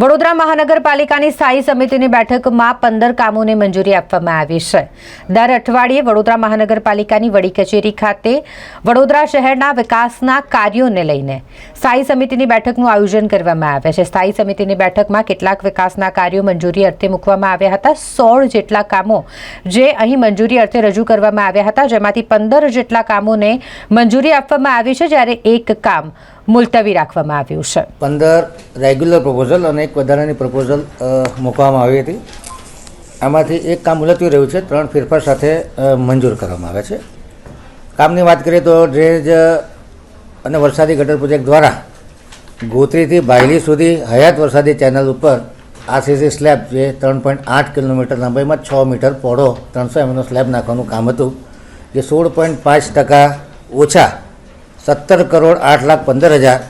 વડોદરા મહાનગરપાલિકાની સ્થાયી સમિતિની બેઠકમાં પંદર કામોને મંજૂરી આપવામાં આવી છે. દર અઠવાડિયે વડોદરા મહાનગરપાલિકાની વડી કચેરી ખાતે વડોદરા શહેરના વિકાસના કાર્યોને લઈને સ્થાયી સમિતિની બેઠકનું આયોજન કરવામાં આવે છે. સ્થાયી સમિતિની બેઠકમાં કેટલાક વિકાસના કાર્યો મંજૂરી અર્થે મૂકવામાં આવ્યા હતા. સોળ જેટલા કામો જે અહીં મંજૂરી અર્થે રજૂ કરવામાં આવ્યા હતા, જેમાંથી પંદર જેટલા કામોને મંજૂરી આપવામાં આવી છે, જ્યારે એક કામ મુલતવી રાખવામાં આવ્યું છે. પંદર રેગ્યુલર પ્રપોઝલ અને એક વધારાની પ્રપોઝલ મૂકવામાં આવી હતી. આમાંથી એક કામ મુલતવી રહ્યું છે, ત્રણ ફેરફાર સાથે મંજૂર કરવામાં આવે છે. કામની વાત કરીએ તો ડ્રેનેજ અને વરસાદી ગટર પ્રોજેક્ટ દ્વારા ગોત્રીથી બાયલી સુધી હયાત વરસાદી ચેનલ ઉપર આરસીસી સ્લેબ જે ત્રણ પોઈન્ટ આઠ કિલોમીટર લંબાઈમાં છ મીટર પહોળો ત્રણસો એમનો સ્લેબ નાખવાનું કામ હતું, જે સોળ પોઈન્ટ પાંચ ટકા ઓછા સત્તર કરોડ આઠ લાખ પંદર હજાર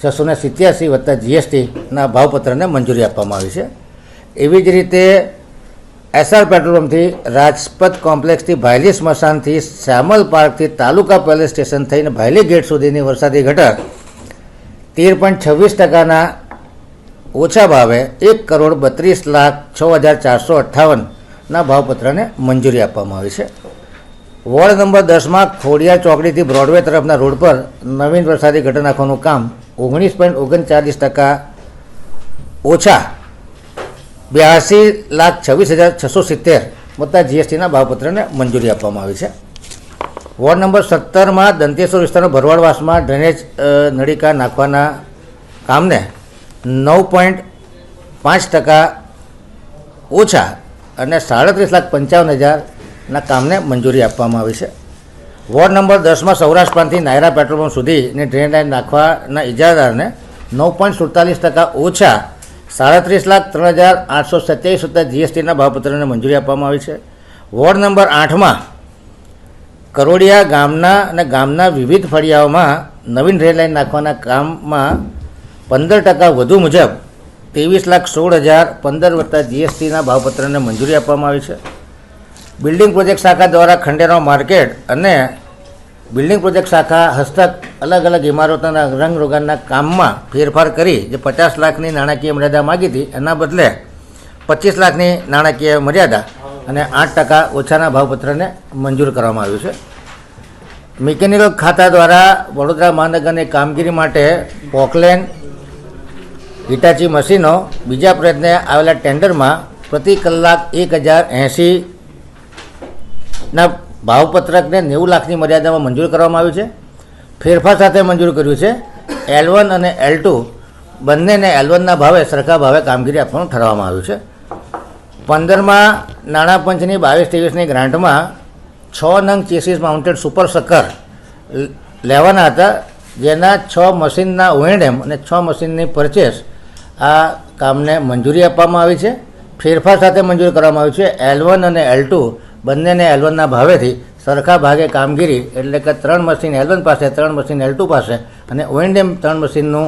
છસો ને સિત્યાસી વત્તા જીએસટીના ભાવપત્રને મંજૂરી આપવામાં આવી છે. એવી જ રીતે એસઆર પેટ્રોલ પંપથી રાજપથ કોમ્પ્લેક્સથી ભાયલી સ્મશાનથી શ્યામલ પાર્કથી તાલુકા પોલીસ સ્ટેશન થઈને ભાયલી ગેટ સુધીની વરસાદી ઘટક તેર પોઈન્ટ છવ્વીસ ટકાના ઓછા ભાવે એક કરોડ બત્રીસ લાખ છ હજાર ચારસો અઠ્ઠાવનના ભાવપત્રને મંજૂરી આપવામાં આવી છે. વોર્ડ નંબર દસમાં ખોડિયા ચોકડીથી બ્રોડવે તરફના રોડ પર નવીન વરસાદી ગટર નાખવાનું કામ ઓગણીસ પોઈન્ટ ઓગણચાલીસ ટકા ઓછા બ્યાસી લાખ છવ્વીસ હજાર છસો સિત્તેર વત્તા જીએસટીના ભાવપત્રને મંજૂરી આપવામાં આવી છે. વોર્ડ નંબર સત્તરમાં દંતેશ્વર વિસ્તારના ભરવાડવાસમાં ડ્રેનેજ નળીકા નાખવાના કામને નવ પોઈન્ટ પાંચ ટકા ઓછા અને સાડત્રીસ લાખ પંચાવન હજારના કામને મંજૂરી આપવામાં આવી છે. વોર્ડ નંબર દસમાં સૌરાષ્ટ્ર પ્રાંતથી નાયરા પેટ્રોલ પંપ સુધીની ડ્રેન લાઇન નાખવાના ઇજારાદારને નવ પોઈન્ટ સુડતાલીસ ટકા ઓછા સાડત્રીસ લાખ ત્રણ હજાર આઠસો સત્યાવીસ રૂપિયા જીએસટીના ભાવપત્રને મંજૂરી આપવામાં આવી છે. વોર્ડ નંબર આઠમાં કરોડિયા ગામના અને ગામના વિવિધ ફળિયાઓમાં નવીન રેલ લાઇન નાખવાના કામમાં પંદર ટકા વધુ મુજબ ત્રેવીસ લાખ સોળ હજાર પંદર વત્તા જીએસટીના ભાવપત્રને મંજૂરી આપવામાં આવી છે. બિલ્ડિંગ પ્રોજેક્ટ શાખા દ્વારા ખંડેરાવ માર્કેટ અને બિલ્ડિંગ પ્રોજેક્ટ શાખા હસ્તક અલગ અલગ ઇમારતોના રંગરોગાનના કામમાં ફેરફાર કરી જે પચાસ લાખની નાણાકીય મર્યાદા માગી હતી, એના બદલે પચીસ લાખની નાણાકીય મર્યાદા અને આઠ ટકા ઓછાના ભાવપત્રને મંજૂર કરવામાં આવ્યું છે. મિકેનિકલ ખાતા દ્વારા વડોદરા મહાનગરની કામગીરી માટે પોકલેન, હિટાચી મશીનો, બીજા પ્રયત્ને આવેલા ટેન્ડરમાં પ્રતિ કલાક એક હજાર એંસી ના, ભાવપત્રકને નેવું લાખની મર્યાદામાં મંજૂર કરવામાં આવ્યું છે. ફેરફાર સાથે મંજૂર કર્યું છે. એલ વન અને એલ ટુ બંનેને એલ વનના ભાવે, સરખા ભાવે કામગીરી આપવાનું ઠરવામાં આવ્યું છે. પંદરમાં નાણાં પંચની બાવીસ ત્રેવીસની ગ્રાન્ટમાં છ નંગ ચેસીસ માઉન્ટેડ સુપર સકર લેવાના હતા, જેના છ મશીનના ઓએનએમ અને છ મશીનની પરચેસ આ કામને મંજૂરી આપવામાં આવી છે. ફેરફાર સાથે મંજૂર કરવામાં આવ્યું છે. એલ વન અને એલ ટુ બંનેને એલવનના ભાવેથી સરખા ભાગે કામગીરી એટલે કે ત્રણ મશીન એલવન પાસે, ત્રણ મશીન એલ ટુ પાસે અને ઓએનડેમ ત્રણ મશીનનું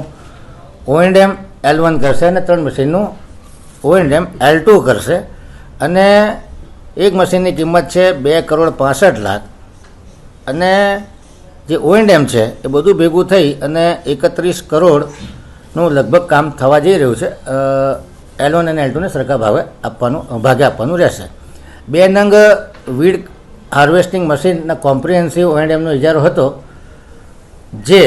ઓએનડેમ એલ વન કરશે અને ત્રણ મશીનનું ઓએનડેમ એલ ટુ કરશે. અને એક મશીનની કિંમત છે બે કરોડ પાસઠ લાખ. અને જે ઓએનડેમ છે એ બધું ભેગું થઈ અને એકત્રીસ કરોડનું લગભગ કામ થવા જઈ રહ્યું છે. એલ વન અને એલ ટુને સરખા ભાવે આપવાનું, ભાગે આપવાનું રહેશે. બે નંગ વીડ હાર્વેસ્ટિંગ મશીનના કોમ્પ્રિહેન્સિવ ઓએનએમનો ઇજારો હતો, જે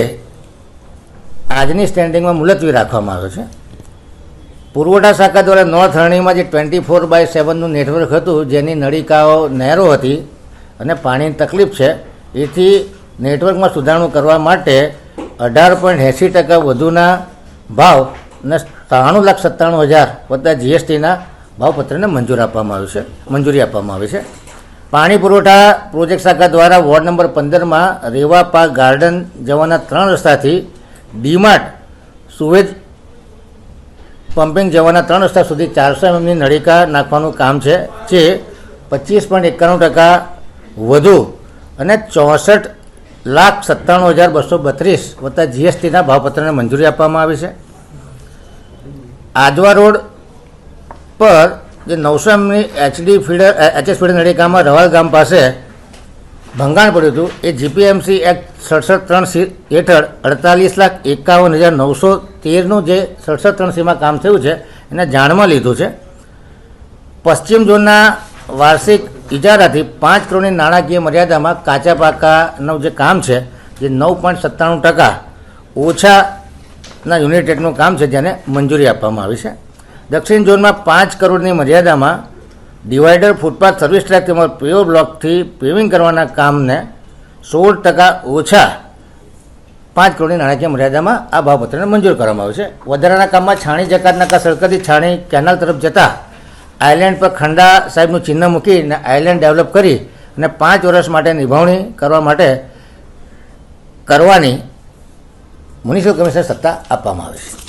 આજની સ્ટેન્ડિંગમાં મુલતવી રાખવામાં આવ્યો છે. પુરવઠા શાખા દ્વારા નોર્થ હરણીમાં જે ટ્વેન્ટી ફોર બાય સેવનનું નેટવર્ક હતું, જેની નળિકાઓ નહેરો હતી અને પાણીની તકલીફ છે, એથી નેટવર્કમાં સુધારણું કરવા માટે અઢાર પોઈન્ટ એંસી ટકા વધુના ભાવ અને ત્રાણું લાખ સત્તાણું હજાર વત્તા જીએસટીના ભાવપત્રને મંજૂર આપવામાં આવ્યું છે, મંજૂરી આપવામાં આવી છે. પાણી પુરવઠા પ્રોજેક્ટ શાખા દ્વારા વોર્ડ નંબર પંદરમાં રેવા પાર્ક ગાર્ડન જવાના ત્રણ રસ્તાથી ડીમાર્ટ સુવેજ પમ્પિંગ જવાના ત્રણ રસ્તા સુધી ચારસો એમએમની નળિકા નાખવાનું કામ છે, જે પચીસ પોઈન્ટ એકાણું ટકા વધુ અને ચોસઠ લાખ સત્તાણું હજાર બસો બત્રીસ વત્તા જીએસટીના ભાવપત્રને મંજૂરી આપવામાં આવી છે. આજવા રોડ પર જે નવસો એમની એચડી ફીડર એચએસ ફીડર નળિકામાં રવાલ ગામ પાસે ભંગાણ પડ્યું હતું. એ જીપીએમસી એક્ટ સડસઠ ત્રણ સી, હેઠળ અડતાલીસ લાખ એકાવન હજાર નવસો તેરનું જે સડસઠ ત્રણ સીમાં કામ થયું છે, એને જાણમાં લીધું છે. પશ્ચિમ ઝોનના વાર્ષિક ઇજારાથી પાંચ કરોડની નાણાકીય મર્યાદામાં કાચા પાકાનું જે કામ છે, જે નવ પોઈન્ટ સત્તાણું ટકા ઓછાના યુનિટેડનું કામ છે, જેને મંજૂરી આપવામાં આવી છે. દક્ષિણ ઝોનમાં પાંચ કરોડની મર્યાદામાં ડિવાઈડર ફૂટપાથ સર્વિસ ટ્રેક તેમજ પેવ બ્લોકથી પેવિંગ કરવાના કામને સોળ ટકા ઓછા પાંચ કરોડની નાણાકીય મર્યાદામાં આ ભાવપત્રને મંજૂર કરવામાં આવ્યું છે. વધારાના કામમાં છાણી જકાતનાકા સરકારી છાણી, કેનાલ તરફ જતા આઇલેન્ડ પર ખંડા સાહેબનું ચિહ્ન મૂકીને આઇલેન્ડ ડેવલપ કરી અને પાંચ વર્ષ માટે નિભાવણી કરવા માટે કરવાની મ્યુનિસિપલ કમિશનર સત્તા આપવામાં આવે છે.